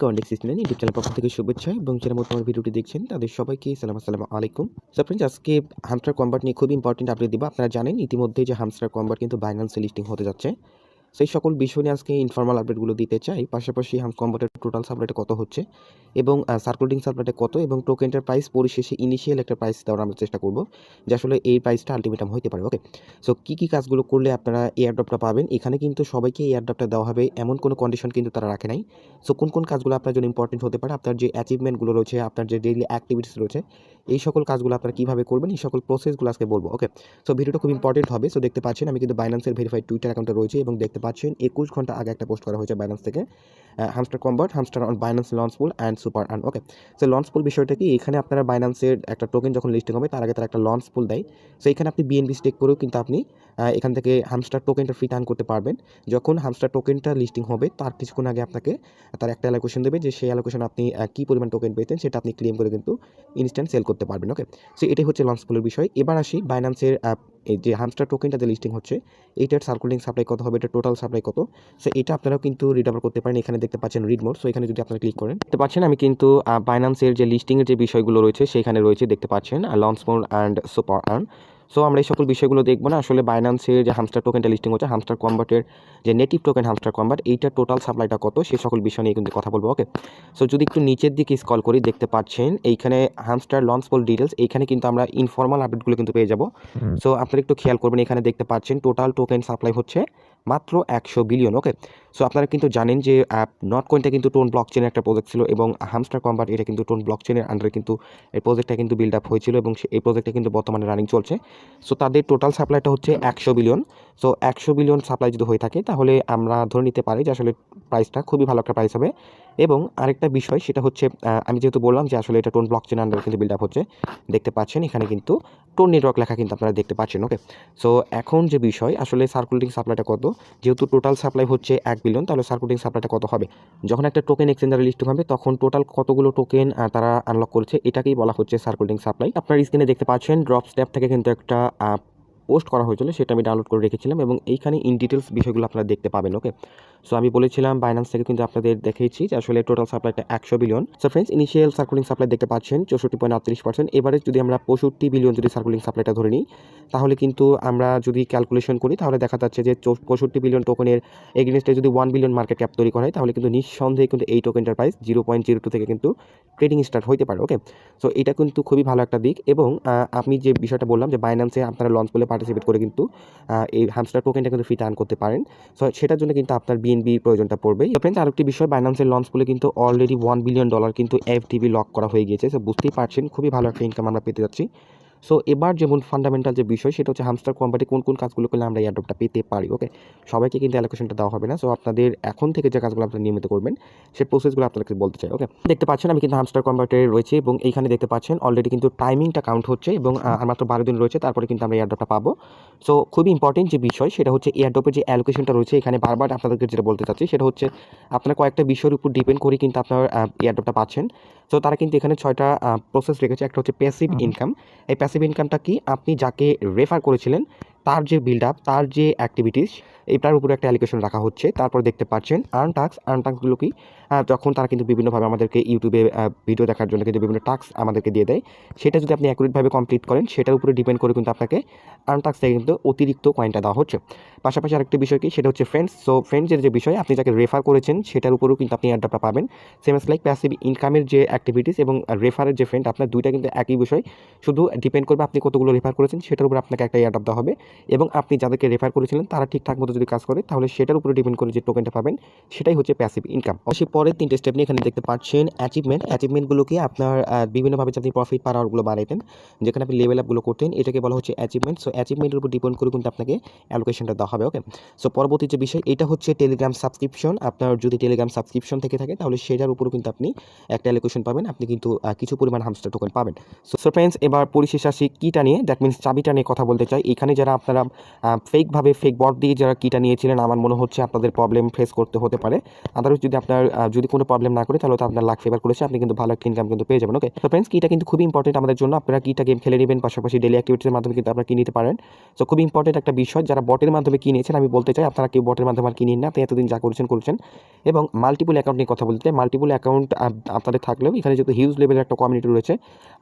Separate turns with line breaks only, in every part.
Contact system YouTube channel পক্ষ থেকে শুভেচ্ছা এবং যারা মতো ভিডিওটি দেখছেন, তাদের সবাইকে সালাম, আসসালাম আলাইকুম। সো ফ্রেন্ডস আজকে হামস্টার কম্বার্ট নিয়ে খুব ইম্পর্টেন্ট আপডেট দিব। আপনারা জানেন ইতিমধ্যে যে হামস্টার কম্বার্ট কিন্তু বাইন্যান্সে লিস্টিং হতে যাচ্ছে। সেই সকল বিষয় নিয়ে আজকে ইনফর্মাল আপডেটগুলো দিতে চাই। পাশাপাশি হাম কম্বাটের টোটাল সাপ্লাইটা কত হচ্ছে? এবং সার্কুলেটিং সাপ্লাইটা কত? এবং টোকেনটার প্রাইস পরিশেষে ইনিশিয়াল একটা প্রাইস দেওয়ার আমরা চেষ্টা করব, যে আসলে এই প্রাইসটা আলটিমেটাম হতে পারে ওকে সো কী কী কাজগুলো করলে আপনারা এয়ারড্রপটা পাবেন? এখানে কিন্তু সবাইকে এয়ারড্রপটা দেওয়া হবে। এমন কোনো কন্ডিশন কিন্তু তারা রাখে নাই। সো কোন কোন কাজগুলো আপনার জন্য ইম্পর্টেন্ট হতে পারে? আপনার যে অ্যাচিভমেন্টগুলো রয়েছে, আপনার যে ডেইলি অ্যাক্টিভিটিস রয়েছে, এই সকল কাজগুলো আপনারা কীভাবে করবেন? এই সকল প্রসেসগুলো আজকে বলব ওকে সো ভিডিওটা খুব ইম্পর্টেন্ট হবে। সো দেখতে পাচ্ছেন, আমি কিন্তু বাইন্যান্সের ভেরিফাইড টুইটার অ্যাকাউন্টে রয়েছে এবং দেখতে পাচ্ছেন একুশ ঘণ্টা আগে একটা পোস্ট করা হয়েছে বাইন্যান্স থেকে। Hamster Kombat Hamster on Binance launch pool and super earn okay so launch pool বিষয়টা কি? এখানে আপনারা বাইন্যান্সের একটা টোকেন যখন লিস্টিং হবে, তার আগে তারা একটা লঞ্চ পুল দেয়। সো এখানে আপনি বিএনবি স্টেক করেও কিন্তু আপনি এখান থেকে হামস্টার টোকেনটা ফ্রি টার্ন করতে পারবেন। যখন হামস্টার টোকেনটা লিস্টিং হবে, তার কিছুক্ষণ আগে আপনাকে তার একটা অ্যালোকেশন দেবে যে সেই অ্যালোকেশন আপনি কী পরিমাণ টোকেন পেয়েছেন সেটা আপনি ক্লেম করে কিন্তু ইনস্ট্যান্ট সেল করতে পারবেন ওকে সো এটাই হচ্ছে লঞ্চ পুলের বিষয়। এবার আসি বাইন্যান্সের এই যে হামস্টার টোকেনটাতে লিস্টিং হচ্ছে, এইটার সার্কুলিং সাপ্লাই কত হবে? এটা টোটাল সাপ্লাই কত? সো এটা আপনারাও কিন্তু রিড রিডাবল করতে পারেন। এখানে দেখতে পাচ্ছেন রিড মোড সো এখানে যদি আপনারা ক্লিক করেন, দেখতে পাচ্ছেন আমি কিন্তু বাইনান্সের যে লিস্টিংয়ের যে বিষয়গুলো রয়েছে, সেখানে রয়েছে দেখতে পাচ্ছেন launch mode and super earn so আমরা এই সকল বিষয়গুলো দেখব না? আসলে বাইন্যান্সের যে হামস্টার টোকেনটা লিস্টিং হচ্ছে হামস্টার কম্বাটের যে নেটিভ টোকেন হামস্টার কম্বাট এইটা টোটাল সাপ্লাইটা কত? সেই সকল বিষয় নিয়ে কিন্তু কথা বলব ওকে সো যদি একটু নিচের দিকে স্কল করি দেখতে পাচ্ছেন এইখানে হামস্টার লঞ্চ পোল ডিটেলস এইখানে কিন্তু আমরা ইনফর্মাল আপডেটগুলো কিন্তু পেয়ে যাব। সো আপনারা একটু খেয়াল করবেন এখানে দেখতে পাচ্ছেন টোটাল টোকেন সাপ্লাই হচ্ছে মাত্র একশো বিলিয়ন ওকে সো আপনারা কিন্তু জানেন যে অ্যাপ নট কয়েনটা কিন্তু টোন ব্লক চেনের একটা প্রজেক্ট ছিল এবং হামস্টার কম্বাট এটা কিন্তু টোন ব্লক চেনের আন্ডারে কিন্তু এই প্রজেক্টটা কিন্তু বিল্ড আপ হয়েছিল এবং এই প্রজেক্টটা কিন্তু বর্তমানে রানিং চলছে। সো তাদের টোটাল সাপ্লাইটা হচ্ছে একশো বিলিয়ন সো একশো বিলিয়ন সাপ্লাই যদি হয়ে থাকে তাহলে আমরা ধরে নিতে পারি যে আসলে প্রাইসটা খুবই ভালো একটা প্রাইস হবে। এবং আরেকটা বিষয় সেটা হচ্ছে আমি যেহেতু বললাম যে আসলে এটা টোন ব্লক চেন আন্ডারে কিন্তু বিল্ড আপ হচ্ছে দেখতে পাচ্ছেন এখানে কিন্তু টোন নেটওয়ার্ক লেখা কিন্তু আপনারা দেখতে পাচ্ছেন ওকে সো এখন যে বিষয় আসলে সার্কুলেটিং সাপ্লাইটা কত? যেহেতু টোটাল সাপ্লাই হচ্ছে এক বিলিয়ন তাহলে সার্কুলেটিং সাপ্লাইটা কত হবে? যখন একটা টোকেন এক্সচেঞ্জারে লিস্ট হবে তখন টোটাল কতগুলো টোকেন তারা আনলক করেছে, এটাকেই বলা হচ্ছে সার্কুলেটিং সাপ্লাই আপনার স্ক্রিনে দেখতে পাচ্ছেন ড্রপ স্ট্যাপ থেকে কিন্তু একটা পোস্ট করা হয়েছিল, সেটা আমি ডাউনলোড করে রেখেছিলাম এবং এইখানে ইন ডিটেলস বিষয়গুলো আপনারা দেখতে পাবেন ওকে সো আমি বলেছিলাম বাইন্যান্স থেকে কিন্তু আপনাদের দেখিয়েছি যে আসলে টোটাল সাপ্লাইটা একশো billion so friends initial circulating supply দেখতে পাচ্ছেন, চৌষট্টি পয়েন্ট আটত্রিশ পার্সেন্ট এবারে যদি আমরা পঁয়ষট্টি বিলিয়ন যদি সার্কুলিং সাপ্লাইটা ধরে নিই, তাহলে কিন্তু আমরা যদি ক্যালকুলেশন করি, তাহলে দেখা যাচ্ছে যে পঁয়ষট্টি বিলিয়ন টোকেনের এগেনস্টে যদি ওয়ান বিলিয়ন মার্কেট ক্যাপ তৈরি করা হয় তাহলে কিন্তু নিঃসন্দেহে কিন্তু এই টোকেনটার price zero point zero two থেকে কিন্তু ট্রেডিং স্টার্ট হতে পারে ওকে সো এটা কিন্তু খুবই ভালো একটা দিক এবং আমি যে বিষয়টা বললাম যে বাইন্যান্সে আপনারা লঞ্চ বলে পার্টিসিপেট করে কিন্তু এই হামস্টার টোকেনটা কিন্তু ফি টার্ন করতে পারেন। সো সেটার জন্য কিন্তু আপনার বিএনবি প্রয়োজনটা পড়বে ফ্রেন্ডস আরেকটি বিষয় বাইনান্সের লঞ্চ বলে কিন্তু অলরেডি ওয়ান বিলিয়ন ডলার কিন্তু এফটিভি লক করা হয়ে গিয়েছে। সো বুঝতেই পারছেন, খুবই ভালো একটা ইনকাম আমরা পেতে যাচ্ছি। সো এবার যেমন ফান্ডামেন্টাল যে বিষয় সেটা হচ্ছে হামস্টার কোম্পানি কোন কোন কাজগুলো করলে আমরা এয়ারড্রপটা পেতে পারি ওকে সবাইকে কিন্তু অ্যালোকেশনটা দেওয়া হবে না। সো আপনাদের এখন থেকে যে কাজগুলো আপনারা নিয়মিত করবেন সেই প্রসেসগুলো আপনাদেরকে বলতে চাই ওকে দেখতে পাচ্ছেন আমি কিন্তু হামস্টার কম্পার্টে রয়েছে এবং এইখানে দেখতে পাচ্ছেন অলরেডি কিন্তু টাইমিংটা কাউন্ট হচ্ছে এবং আর মাত্র বারো দিন রয়েছে তারপরে কিন্তু আমরা এয়ারড্রপটা পাবো। সো খুবই ইম্পর্টেন্ট যে বিষয় সেটা হচ্ছে এয়ারড্রপের যে অ্যালোকেশনটা রয়েছে এখানে বারবার আপনাদেরকে যেটা বলতে চাচ্ছি সেটা হচ্ছে আপনার কয়েকটা বিষয়ের উপর ডিপেন্ড করে কিন্তু আপনার এয়ারড্রপটা পাচ্ছেন। সো তারা কিন্তু এখানে ছয়টা প্রসেস রেখেছে একটা হচ্ছে প্যাসিভ ইনকাম এই প্যাসিভ ইনকামটা কি? আপনি যাকে রেফার করেছিলেন তার যে বিল্ড আপ তার যে অ্যাক্টিভিটিস এটার উপরে একটা অ্যালিকেশন রাখা হচ্ছে। তারপর দেখতে পাচ্ছেন আর্ন টাক্স আর্ন টাক্সগুলো কি যখন তারা কিন্তু বিভিন্নভাবে আমাদেরকে ইউটিউবে ভিডিও দেখার জন্য কিন্তু বিভিন্ন টাস্ক আমাদেরকে দিয়ে দেয়। সেটা যদি আপনি অ্যাকুরেটভাবে কমপ্লিট করেন, সেটার উপরে ডিপেন্ড করে কিন্তু আপনাকে আর্ন টাক্স থেকে কিন্তু অতিরিক্ত কয়েনটা দেওয়া হচ্ছে। পাশাপাশি আরেকটি বিষয় কি? সেটা হচ্ছে ফ্রেন্ডস সো ফ্রেন্ডসের যে বিষয়, আপনি যাকে রেফার করেছেন, সেটার উপরেও কিন্তু আপনি অ্যাডটা পাবেন। সেম এস লাইক প্যাসিভ ইনকামের যে অ্যাক্টিভিটিস এবং রেফারের যে ফ্রেন্ড আপনার দুইটা কিন্তু একই বিষয়। শুধু ডিপেন্ড করবে আপনি কতগুলো রেফার করেছেন, সেটার উপর আপনাকে একটা অ্যাড দেওয়া হবে। এবং আপনি যাদেরকে রেফার করেছিলেন, তারা ঠিকঠাক মতো যদি কাজ করে, তাহলে সেটার উপরে ডিপেন্ড করে যে টোকেনটা পাবেন, সেটাই হচ্ছে প্যাসিভ ইনকাম অবশ্যই পরের তিনটে স্টেপ নিয়ে এখানে দেখতে পাচ্ছেন অ্যাচিভমেন্ট অ্যাচিভমেন্টগুলোকে আপনার বিভিন্নভাবে যাতে প্রফিট পার আওয়ারগুলো বাড়াইতেন, যেখানে আপনি লেভেল আপগুলো করতেন, এটাকে বলা হচ্ছে অ্যাচিভমেন্ট সো অ্যাচিভমেন্টের উপর ডিপেন্ড করে কিন্তু আপনাকে অ্যালোকেশনটা দেওয়া হবে ওকে সো পরবর্তী যে বিষয়, এটা হচ্ছে টেলিগ্রাম সাবস্ক্রিপশন আপনার যদি টেলিগ্রাম সাবস্ক্রিপশন থেকে থাকে, তাহলে সেটার উপরও কিন্তু আপনি একটা অ্যালোকেশন পাবেন। আপনি কিন্তু কিছু পরিমাণ হামস্টার টোকেন পাবেন। সো ফ্রেন্ডস এবার পরিশেষ আসি কিটা নিয়ে। দ্যাট মিনস চাবিটা নিয়ে কথা বলতে চাই। এখানে যারা আপনারা ফেকভাবে ফেক বট দিয়ে যারা কিটা নিয়েছিলেন, আমার মনে হচ্ছে আপনাদের প্রবলেম ফেস করতে হতে পারে। আদারওয়াইজ যদি আপনার যদি কোনো প্রবলেম না করে, তাহলে তো আপনার লাখ ফেভার করেছে, আপনি কিন্তু ভালো ইনকাম কিন্তু পেয়ে যাবেন ওকে তো ফ্রেন্ডস কিটা কিন্তু খুবই ইম্পর্টেন্ট আমাদের জন্য। আপনারা কিটা গেম খেলে নেবেন, পাশাপাশি ডেলি অ্যাক্টিভিটির মাধ্যমে কিন্তু আপনারা কিনে নিতে পারেন। সো খুবই ইম্পর্টেন্ট একটা বিষয়, যারা বটের মাধ্যমে কিনেছেন আমি বলতে চাই, আপনারা কেউ বটের মাধ্যমে আর কিনেন না, আপনি এতদিন যা করেছেন করেছেন। এবং মাল্টিপল অ্যাকাউন্ট নিয়ে কথা বলতে মাল্টিপল অ্যাকাউন্ট আপনাদের থাকলেও এখানে যেহেতু হিউজ লেভেলের একটা কমিউনিটি রয়েছে,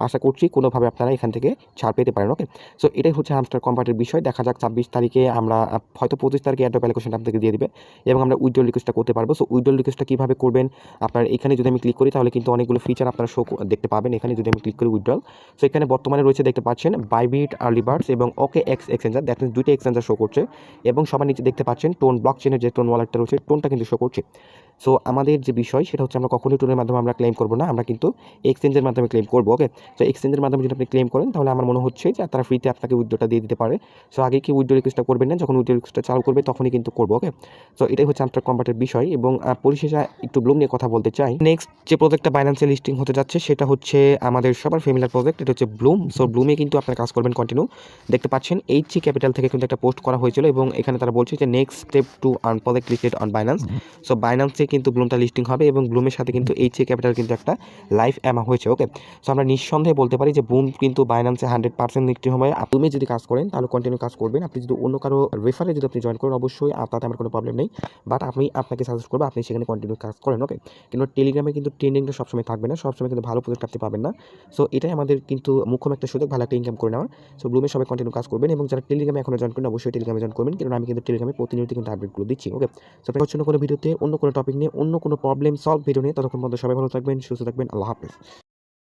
আশা করছি কোনোভাবে আপনারা এখান থেকে ছাড় পেতে পারেন ওকে সো এটাই হচ্ছে হামস্টার কম্পার্টের বিষয়। দেখা যাক ছাব্বিশ তারিখে আমরা, হয়তো পঁচিশ তারিখে অ্যাডপ অ্যালোকেশন আপনাকে দিয়ে দিবে এবং আমরা উইড্রোল রিকোয়েস্টটা করতে পারব। সো উইড্রোল রিকোয়েস্টটা কীভাবে করবেন? আপনার এখানে যদি আমি ক্লিক করি, তাহলে কিন্তু অনেকগুলো ফিচার আপনারা শো দেখতে পাবেন। এখানে যদি আমি ক্লিক করি উইড্রল সো এখানে বর্তমানে রয়েছে দেখতে পাচ্ছেন বাইবিট আর্লি বার্ডস এবং ওকে এক্স এক্সচেঞ্জার মিনস দুইটা এক্সচেঞ্জার শো করছে এবং সবার নিচে দেখতে পাচ্ছেন টোন ব্লক চেনের যে টোন ওয়ালেটটা রয়েছে টোনটা কিন্তু শো করছে। সো আমাদের যে বিষয়, সেটা হচ্ছে আমরা কখনোই টোনের মাধ্যমে আমরা ক্লেম করব না, আমরা কিন্তু এক্সচেঞ্জের মাধ্যমে ক্লেম করব ওকে তো এক্সচেঞ্জের মাধ্যমে যদি আপনি ক্লেম করেন, তাহলে আমার মনে হচ্ছে যে তারা ফ্রিতে আপনাকে উইড্রোটা দিয়ে দিতে পারে। সো আগে কি উইড্রো রিকোয়েস্টটা করবেন না? যখন উইড্রো রিকোয়েস্টটা চালু করবে তখনই কিন্তু করব ওকে সো এটাই হচ্ছে আপনার কম্পার্টের বিষয় এবং পরিশেষে একটু ব্লুম নিয়ে কথা বলতে চাই। নেক্সট যে প্রজেক্টটা বাইন্যান্সে লিস্টিং হতে যাচ্ছে সেটা হচ্ছে আমাদের সবার ফেমিলার প্রজেক্ট এটা হচ্ছে ব্লুম সো ব্লুমে কিন্তু আপনার কাজ করবেন কন্টিনিউ দেখতে পাচ্ছেন এইচ ক্যাপিটাল থেকে কিন্তু একটা পোস্ট করা হয়েছিল এবং এখানে তারা বলছে যে next step to earn project listed on Binance so বাইন্যান্সে কিন্তু ব্লুমটা লিস্টিং হবে এবং ব্লুমের সাথে কিন্তু এইচ ক্যাপিটাল কিন্তু একটা লাইফ অ্যামা হয়েছে ওকে সো আমরা নিঃসন্দেহে বলতে পারি যে ব্লুম কিন্তু বাইন্যান্সে হান্ড্রেড পার্সেন্ট লিস্টিং হবে। আপনি যদি কাজ করেন তাহলে কন্টিনিউ কাজ করবেন। আপনি যদি অন্য কারও রেফারে যদি আপনি জয়েন করেন, অবশ্যই তাতে আমার কোনো প্রবলেম নেই। বাট আমি আপনাকে সাজেস্ট করব, আপনি সেখানে কন্টিনিউ কাজ করেন ওকে কিন্তু টেলিগ্রামে কিন্তু ট্রেন্ডিংটা সবসময় থাকবে না, সবসময় কিন্তু ভালো প্রজেক্ট আপনি পাবেন না। সো এটাই আমাদের কিন্তু মুখ্যম একটা সুযোগ, ভালো একটা ইনকাম করে নেওয়ার। সো ব্লুমে সবাই কন্টিনিউ কাজ করবেন এবং যারা টেলিগ্রামে এখনও জয়েন করেন অবশ্যই টেলিগ্রামে জয়েন করবেন। কারণ আমি কিন্তু টেলিগ্রামে প্রতিনিয়ত কিন্তু আপডেটগুলো দিচ্ছি ওকে সো আপনার অন্য কোনো ভিডিওতে অন্য কোনো টপিক নিয়ে, অন্য কোনো প্রবলেম সলভ ভিডিও নিয়ে, ততক্ষণ পর্যন্ত সবাই ভালো থাকবেন, সুস্থ থাকবেন, আল্লাহ হাফেজ।